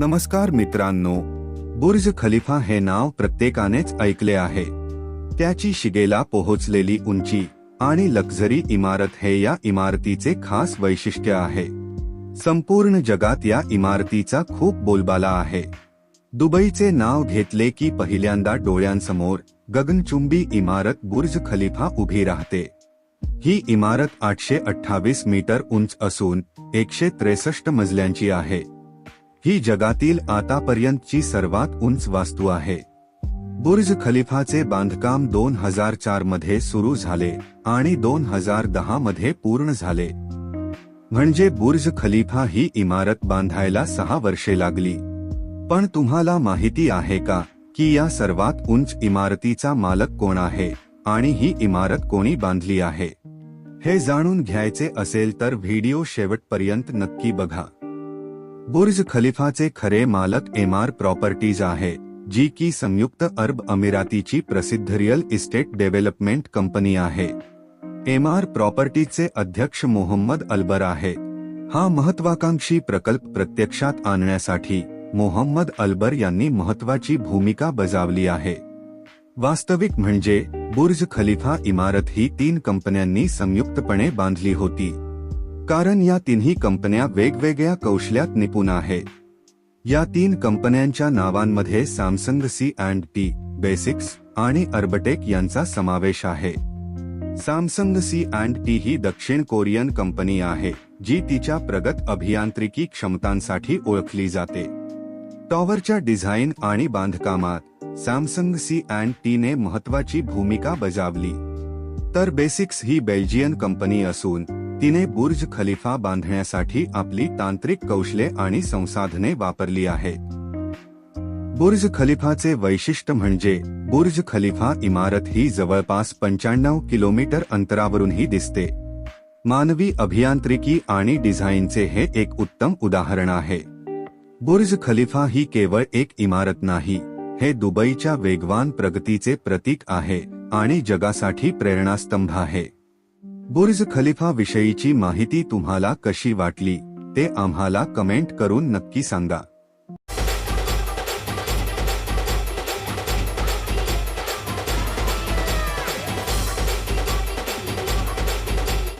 नमस्कार मित्रांनो बुर्ज खलिफा हे नाव प्रत्येकानेच ऐकले आहे. त्याची शिगेला पोहोचलेली उंची आणि लक्झरी इमारत हे या इमारतीचे खास वैशिष्ट्य आहे. संपूर्ण जगात या इमारतीचा खूप बोलबाला आहे. दुबईचे नाव घेतले की पहिल्यांदा डोळ्यांसमोर गगनचुंबी इमारत बुर्ज खलिफा उभी राहते. ही इमारत आठशे अठ्ठावीस मीटर उंच असून एकशे त्रेसष्ट मजल्यांची आहे. ही जगातील आतापर्यंतची सर्वात उंच वास्तू आहे. बुर्ज खलिफाचे बांधकाम दोन हजार चारमध्ये सुरू झाले आणि दोन हजार दहा मध्ये पूर्ण झाले. म्हणजे बुर्ज खलिफा ही इमारत बांधायला सहा वर्षे लागली. पण तुम्हाला माहिती आहे का की या सर्वात उंच इमारतीचा मालक कोण आहे आणि ही इमारत कोणी बांधली आहे? हे जाणून घ्यायचे असेल तर व्हिडिओ शेवटपर्यंत नक्की बघा. बुर्ज खलिफाचे खरे मालक एम आर प्रॉपर्टीज आहे जी की संयुक्त अरब अमिरातीची प्रसिद्ध रिअल इस्टेट डेव्हलपमेंट कंपनी आहे. एम आर अध्यक्ष मोहम्मद अल्बर आहे. हा महत्वाकांक्षी प्रकल्प प्रत्यक्षात आणण्यासाठी मोहम्मद अल्बर यांनी महत्वाची भूमिका बजावली आहे. वास्तविक म्हणजे बुर्ज खलिफा इमारत ही तीन कंपन्यांनी संयुक्तपणे बांधली होती. कारण या तिन्ही कंपन्या वेगवेगळ्या कौशल्यात निपुण आहेत. या तीन कंपन्यांच्या नावांमध्ये Samsung C and T Besix आणि अर्बटेक यांचा समावेश आहे. सॅमसंग सी अँड टी ही दक्षिण कोरियन कंपनी आहे जी तिच्या प्रगत अभियांत्रिकी क्षमतांसाठी ओळखली जाते. टॉवरच्या डिझाईन आणि बांधकामात सॅमसंग सी अँड टीने महत्वाची भूमिका बजावली. तर बेसिक्स ही बेल्जियन कंपनी असून तिने बुर्ज खलिफा बांधण्यासाठी आपली तांत्रिक कौशले आणि संसाधने वापरली आहेत. बुर्ज खलिफाचे वैशिष्ट्य म्हणजे बुर्ज खलिफा इमारत ही जवळपास पंच्याण्णव किलोमीटर अंतरावरूनही दिसते. मानवी अभियांत्रिकी आणि डिझाईनचे हे एक उत्तम उदाहरण आहे. बुर्ज खलिफा ही केवळ एक इमारत नाही हे दुबईच्या वेगवान प्रगतीचे प्रतीक आहे आणि जगासाठी प्रेरणास्तंभ आहे. बुर्ज खलिफा विषयीची माहिती तुम्हाला कशी वाटली ते आम्हाला कमेंट करून नक्की सांगा.